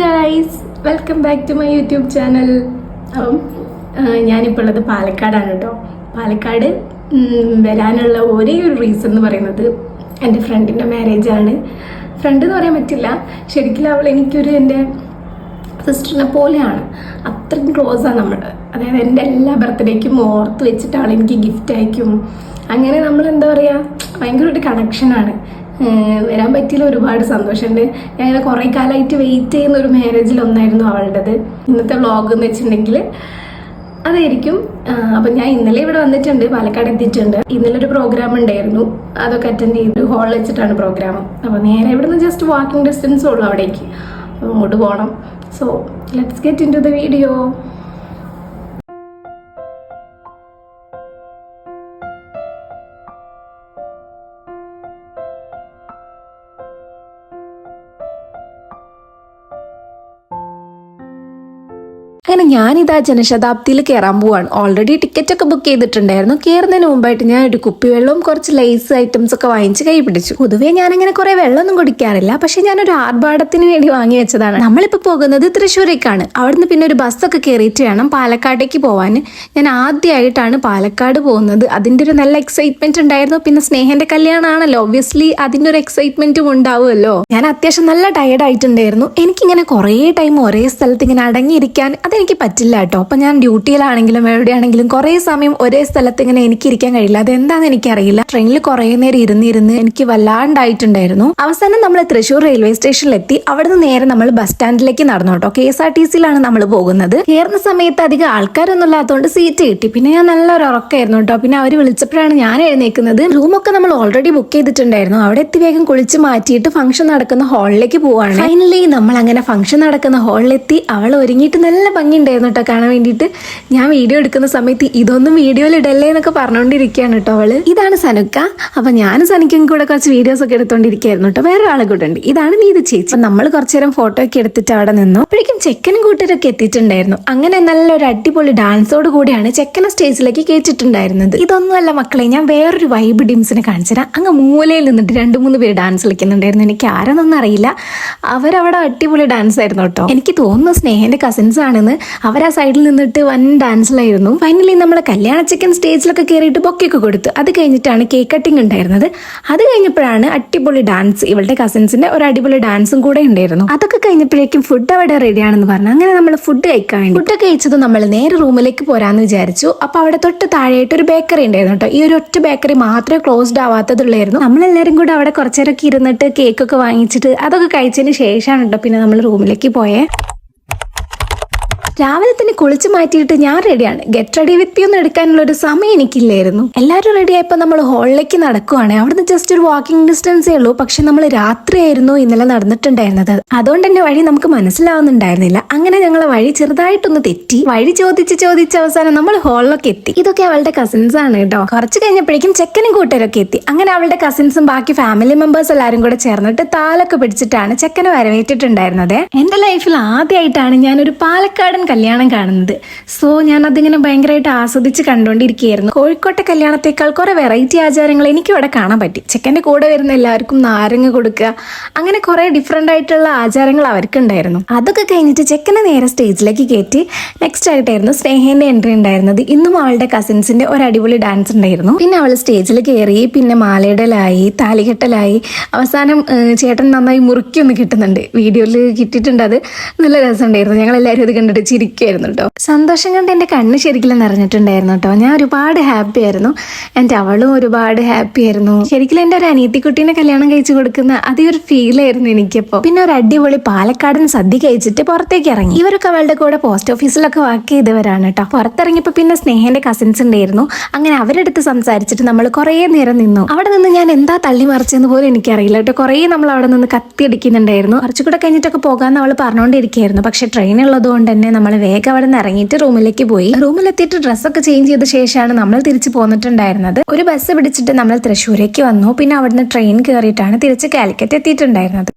Guys welcome back to my YouTube channel അപ്പം ഞാനിപ്പോൾ ഉള്ളത് പാലക്കാടാണ് കേട്ടോ പാലക്കാട് വരാനുള്ള ഒരേ ഒരു റീസൺ എന്ന് പറയുന്നത് എന്റെ ഫ്രണ്ടിന്റെ മാരേജാണ് ഫ്രണ്ട് എന്ന് പറയാൻ പറ്റില്ല. ശരിക്കും അവൾ എനിക്കൊരു എന്റെ സിസ്റ്ററിനെ പോലെയാണ്. അത്രയും ക്ലോസാണ് നമ്മൾ അതായത് എന്റെ എല്ലാ ബർത്ത്ഡേക്കും ഓർത്ത് വെച്ചിട്ട് അവൾ എനിക്ക് ഗിഫ്റ്റ് അയക്കും. അങ്ങനെ നമ്മൾ എന്താ പറയുക ഭയങ്കര ഒരു കണക്ഷനാണ് വരാൻ പറ്റിയില്ല ഒരുപാട് സന്തോഷമുണ്ട്. ഞാനിങ്ങനെ കുറേ കാലമായിട്ട് വെയിറ്റ് ചെയ്യുന്ന ഒരു മാരേജിൽ ഒന്നായിരുന്നു അവളുടേത്. ഇന്നത്തെ വ്ളോഗ് എന്ന് വെച്ചിട്ടുണ്ടെങ്കിൽ അതായിരിക്കും. അപ്പം ഞാൻ ഇന്നലെ ഇവിടെ വന്നിട്ടുണ്ട് പാലക്കാട് എത്തിയിട്ടുണ്ട്. ഇന്നലെ ഒരു പ്രോഗ്രാം ഉണ്ടായിരുന്നു. അതൊക്കെ അറ്റൻഡ് ചെയ്ത് ഹാളിൽ വെച്ചിട്ടാണ് പ്രോഗ്രാം അപ്പോൾ നേരെ ഇവിടുന്ന് ജസ്റ്റ് വാക്കിംഗ് ഡിസ്റ്റൻസ് ഉള്ളൂ അവിടേക്ക്. അപ്പോൾ അങ്ങോട്ട് പോകണം so let's get into the video അങ്ങനെ ഞാനിതാ ജനശതാബ്ദിയിൽ കയറാൻ പോവാണ്. ഓൾറെഡി ടിക്കറ്റ് ഒക്കെ ബുക്ക് ചെയ്തിട്ടുണ്ടായിരുന്നു. കയറുന്നതിന് മുമ്പായിട്ട് ഞാൻ ഒരു കുപ്പി വെള്ളവും കുറച്ച് ലേസ് ഐറ്റംസ് ഒക്കെ വാങ്ങിച്ച് കൈ പിടിച്ചു. പൊതുവേ ഞാൻ അങ്ങനെ കുറെ വെള്ളമൊന്നും കുടിക്കാറില്ല. പക്ഷെ ഒരു ആർഭാടത്തിന് വേണ്ടി വാങ്ങി വെച്ചതാണ്. നമ്മളിപ്പോൾ പോകുന്നത് തൃശ്ശൂരേക്കാണ്. അവിടുന്ന് പിന്നെ ഒരു ബസ്സൊക്കെ കയറിയിട്ട് വേണം പാലക്കാടേക്ക് പോവാൻ. ഞാൻ ആദ്യമായിട്ടാണ് പാലക്കാട് പോകുന്നത്. അതിന്റെ ഒരു നല്ല എക്സൈറ്റ്മെന്റ് ഉണ്ടായിരുന്നു. പിന്നെ സ്നേഹന്റെ കല്യാണമാണല്ലോ ഒബ്വിയസ്ലി അതിന്റെ ഒരു എക്സൈറ്റ്മെന്റും ഉണ്ടാവുമല്ലോ. ഞാൻ അത്യാവശ്യം നല്ല ടയർഡ് ആയിട്ടുണ്ടായിരുന്നു. എനിക്കിങ്ങനെ കുറേ ടൈം ഒരേ സ്ഥലത്ത് ഇങ്ങനെ അടങ്ങിയിരിക്കാൻ അതെനിക്ക് പറ്റില്ല കേട്ടോ. അപ്പൊ ഞാൻ ഡ്യൂട്ടിയിലാണെങ്കിലും എവിടെയാണെങ്കിലും കുറേ സമയം ഒരേ സ്ഥലത്ത് ഇങ്ങനെ എനിക്ക് ഇരിക്കാൻ കഴിയില്ല. അതെന്താന്ന് എനിക്കറിയില്ല. ട്രെയിനിൽ കുറേ നേരം ഇരുന്നിരുന്ന് എനിക്ക് വല്ലാണ്ടായിട്ടുണ്ടായിരുന്നു. അവസാനം നമ്മൾ തൃശ്ശൂർ റെയിൽവേ സ്റ്റേഷനിലെത്തി. അവിടുന്ന് നേരെ നമ്മൾ ബസ് സ്റ്റാൻഡിലേക്ക് നടന്നു കേട്ടോ. കെ എസ് ആർ ടി സിയിലാണ് നമ്മൾ പോകുന്നത്. കയറുന്ന സമയത്ത് അധികം ആൾക്കാരൊന്നും ഇല്ലാത്തതുകൊണ്ട് സീറ്റ് കിട്ടി. പിന്നെ ഞാൻ നല്ലൊരു ഉറക്കമായിരുന്നു കേട്ടോ. പിന്നെ അവർ വിളിച്ചപ്പോഴാണ് ഞാൻ എഴുന്നേക്കുന്നത് റൂമൊക്കെ നമ്മൾ ഓൾറെഡി ബുക്ക് ചെയ്തിട്ടുണ്ടായിരുന്നു. അവിടെ എത്തി വേഗം കുളിച്ച് മാറ്റിയിട്ട് ഫംഗ്ഷൻ നടക്കുന്ന ഹാളിലേക്ക് പോവാണ്. ഫൈനലി നമ്മൾ അങ്ങനെ ഫംഗ്ഷൻ നടക്കുന്ന ഹാളിലെത്തി അവൾ ഒരുങ്ങിയിട്ട് നല്ല ഭംഗിയുണ്ടായിരുന്നു കാണാൻ വേണ്ടിയിട്ട്. ഞാൻ വീഡിയോ എടുക്കുന്ന സമയത്ത് ഇതൊന്നും വീഡിയോയിൽ ഇടല്ലേ എന്നൊക്കെ പറഞ്ഞുകൊണ്ടിരിക്കുകയാണ് കേട്ടോ അവൾ. ഇതാണ് സനുക്ക. അപ്പൊ ഞാനും സനുക്കും കൂടെ കുറച്ച് വീഡിയോസ് ഒക്കെ എടുത്തോണ്ടിരിക്കുകയായിരുന്നു കേട്ടോ വേറെ ആളെ കൂടെ ഉണ്ട്. ഇതാണ് നീത് ചേച്ചി. അപ്പൊ നമ്മൾ കുറച്ചു നേരം ഫോട്ടോ ഒക്കെ എടുത്തിട്ട് അവിടെ നിന്നു. അപ്പോഴേക്കും ചെക്കനും കൂട്ടരൊക്കെ എത്തിയിട്ടുണ്ടായിരുന്നു. അങ്ങനെ നല്ലൊരു അടിപൊളി ഡാൻസോട് കൂടിയാണ് ചെക്കനെ സ്റ്റേജിലേക്ക് കയറ്റിട്ടുണ്ടായിരുന്നത് ഇതൊന്നുമല്ല മക്കളെ ഞാൻ വേറൊരു വൈബ് ഡിംസിനെ കാണിച്ചുതരാം അങ്ങ് മൂലയിൽ നിന്നിട്ട് രണ്ട് മൂന്ന് പേര് ഡാൻസ് കളിക്കുന്നുണ്ടായിരുന്നു. എനിക്ക് ആരാന്നൊന്നും അറിയില്ല. അവരവിടെ അടിപൊളി ഡാൻസ് ആയിരുന്നു കേട്ടോ എനിക്ക് തോന്നുന്നു സ്നേഹന്റെ കസിൻസ് ആണെന്ന് അവർ ആ സൈഡിൽ നിന്നിട്ട് വൻ ഡാൻസിലായിരുന്നു ഫൈനലി നമ്മളെ കല്യാണ ചിക്കൻ സ്റ്റേജിലൊക്കെ കയറിയിട്ട് ബൊക്കെയൊക്കെ കൊടുത്തു. അത് കഴിഞ്ഞിട്ടാണ് കേക്ക് കട്ടിംഗ് ഉണ്ടായിരുന്നത്. അത് കഴിഞ്ഞപ്പോഴാണ് അടിപൊളി ഡാൻസ് ഇവളുടെ കസിൻസിന്റെ ഒരു അടിപൊളി ഡാൻസും കൂടെ ഉണ്ടായിരുന്നു. അതൊക്കെ കഴിഞ്ഞപ്പോഴേക്കും ഫുഡ് അവിടെ റെഡിയാണെന്ന് പറഞ്ഞു. അങ്ങനെ നമ്മൾ ഫുഡ് കഴിക്കാൻ വേണ്ടി. ഫുഡ് കഴിച്ചത് നമ്മൾ നേരെ റൂമിലേക്ക് പോരാന്ന് വിചാരിച്ചു. അപ്പൊ അവിടെ തൊട്ട് താഴെയായിട്ട് ഒരു ബേക്കറി ഉണ്ടായിരുന്നു കേട്ടോ. ഈ ഒരു ഒറ്റ ബേക്കറി മാത്രമേ ക്ലോസ്ഡ് ആവാത്തതുള്ളായിരുന്നു. നമ്മളെല്ലാവരും കൂടെ അവിടെ കുറച്ചേരൊക്കെ ഇരുന്നിട്ട് കേക്കൊക്കെ വാങ്ങിച്ചിട്ട് അതൊക്കെ കഴിച്ചതിന് ശേഷമാണ് കേട്ടോ പിന്നെ നമ്മൾ റൂമിലേക്ക് പോയേ. രാവിലെ തന്നെ കുളിച്ചു മാറ്റിയിട്ട് ഞാൻ റെഡിയാണ് ഗെറ്റ് റെഡി വിത്ത് ഒന്നും എടുക്കാനുള്ള ഒരു സമയം എനിക്കില്ലായിരുന്നു. എല്ലാവരും റെഡി ആയപ്പോൾ നമ്മൾ ഹോളിലേക്ക് നടക്കുവാണ്. അവിടുന്ന് ജസ്റ്റ് ഒരു വാക്കിംഗ് ഡിസ്റ്റൻസേ ഉള്ളൂ. പക്ഷെ നമ്മൾ രാത്രിയായിരുന്നു ഇന്നലെ നടന്നിട്ടുണ്ടായിരുന്നത്. അതുകൊണ്ട് തന്നെ വഴി നമുക്ക് മനസ്സിലാവുന്നുണ്ടായിരുന്നില്ല. അങ്ങനെ ഞങ്ങൾ വഴി ചെറുതായിട്ടൊന്ന് തെറ്റി. വഴി ചോദിച്ച് ചോദിച്ച് അവസാനം നമ്മൾ ഹോളിലൊക്കെ എത്തി. ഇതൊക്കെ അവളുടെ കസിൻസ് ആണ് കേട്ടോ. കുറച്ച് കഴിഞ്ഞപ്പോഴേക്കും ചെക്കനും കൂട്ടരൊക്കെ എത്തി. അങ്ങനെ അവളുടെ കസിൻസും ബാക്കി ഫാമിലി മെമ്പേഴ്സ് എല്ലാവരും കൂടെ ചേർന്നിട്ട് താലൊക്കെ പിടിച്ചിട്ടാണ് ചെക്കനെ വരവേറ്റിട്ടുണ്ടായിരുന്നത്. എന്റെ ലൈഫിൽ ആദ്യമായിട്ടാണ് ഞാൻ ഒരു പാലക്കാടൻ കല്യാണം കാണുന്നത്. സോ ഞാൻ അതിങ്ങനെ ഭയങ്കരമായിട്ട് ആസ്വദിച്ച് കണ്ടുകൊണ്ടിരിക്കുകയായിരുന്നു കോഴിക്കോട്ടെ കല്യാണത്തേക്കാൾ കുറെ വെറൈറ്റി ആചാരങ്ങൾ എനിക്കും അവിടെ കാണാൻ പറ്റി. ചെക്കന്റെ കൂടെ വരുന്ന എല്ലാവർക്കും നാരങ്ങ കൊടുക്കുക. അങ്ങനെ കുറെ ഡിഫറെന്റ് ആയിട്ടുള്ള ആചാരങ്ങൾ അവർക്കുണ്ടായിരുന്നു. അതൊക്കെ കഴിഞ്ഞിട്ട് ചെക്കനെ നേരെ സ്റ്റേജിലേക്ക് കയറ്റി നെക്സ്റ്റ് ആയിട്ടായിരുന്നു സ്നേഹേന്റെ എൻട്രി ഉണ്ടായിരുന്നത്. ഇന്നും അവളുടെ കസിൻസിന്റെ ഒരു അടിപൊളി ഡാൻസ് ഉണ്ടായിരുന്നു. പിന്നെ അവൾ സ്റ്റേജിൽ കയറി പിന്നെ മാലയിടലായി താലികെട്ടലായി. അവസാനം ചേട്ടൻ നന്നായി മുറുക്കിയൊന്ന് കിട്ടുന്നുണ്ട്. വീഡിയോയിൽ കിട്ടിയിട്ടുണ്ട്. അത് നല്ല രസമുണ്ടായിരുന്നു. ഞങ്ങൾ എല്ലാവരും അത് കണ്ടിട്ട് ചിരിക്കുമായിരുന്നു കേട്ടോ സന്തോഷം കൊണ്ട് എന്റെ കണ്ണ് ശരിക്കും നിറഞ്ഞിട്ടുണ്ടായിരുന്നു കേട്ടോ ഞാൻ ഒരുപാട് ഹാപ്പി ആയിരുന്നു. എന്റെ അവളും ഒരുപാട് ഹാപ്പി ആയിരുന്നു. ശരിക്കും എന്റെ ഒരു അനിയത്തിക്കുട്ടീനെ കല്യാണം കഴിച്ചു കൊടുക്കുന്ന അതേ ഒരു ഫീലായിരുന്നു എനിക്കപ്പോൾ. പിന്നെ ഒരു അടിപൊളി പാലക്കാടൻ സദ്യ കഴിച്ചിട്ട് പുറത്തേക്ക് ഇറങ്ങി. ഇവരൊക്കെ അവളുടെ കൂടെ പോസ്റ്റ് ഓഫീസിലൊക്കെ വർക്ക് ചെയ്തവരാണ് കേട്ടോ പുറത്തിറങ്ങിയപ്പോൾ പിന്നെ സ്നേഹന്റെ കസിൻസ് ഉണ്ടായിരുന്നു. അങ്ങനെ അവരെടുത്ത് സംസാരിച്ചിട്ട് നമ്മൾ കുറേ നേരം നിന്നു. അവിടെ നിന്ന് ഞാൻ എന്താ തള്ളി മറിച്ചെന്ന് പോലും എനിക്കറിയില്ല കേട്ടോ കുറേ നമ്മൾ അവിടെ നിന്ന് കത്തിയടിക്കുന്നുണ്ടായിരുന്നു കുറച്ചുകൂടെ കഴിഞ്ഞിട്ടൊക്കെ പോകാമെന്ന് അവൾ പറഞ്ഞുകൊണ്ടിരിക്കുകയായിരുന്നു. പക്ഷേ ട്രെയിൻ ഉള്ളതുകൊണ്ട് തന്നെ നമ്മൾ വേഗം അവിടെ നിന്ന് ഇറങ്ങിയിട്ട് റൂമിലേക്ക് പോയി. റൂമിലെത്തിയിട്ട് ഡ്രസ്സൊക്കെ ചേഞ്ച് ചെയ്ത ശേഷമാണ് നമ്മൾ തിരിച്ച് പോന്നിട്ടുണ്ടായിരുന്നത്. ഒരു ബസ് പിടിച്ചിട്ട് നമ്മൾ തൃശ്ശൂരേക്ക് വന്നു. പിന്നെ അവിടുന്ന് ട്രെയിൻ കയറിയിട്ടാണ് തിരിച്ച് കാലിക്കറ്റ് എത്തിയിട്ടുണ്ടായിരുന്നത്.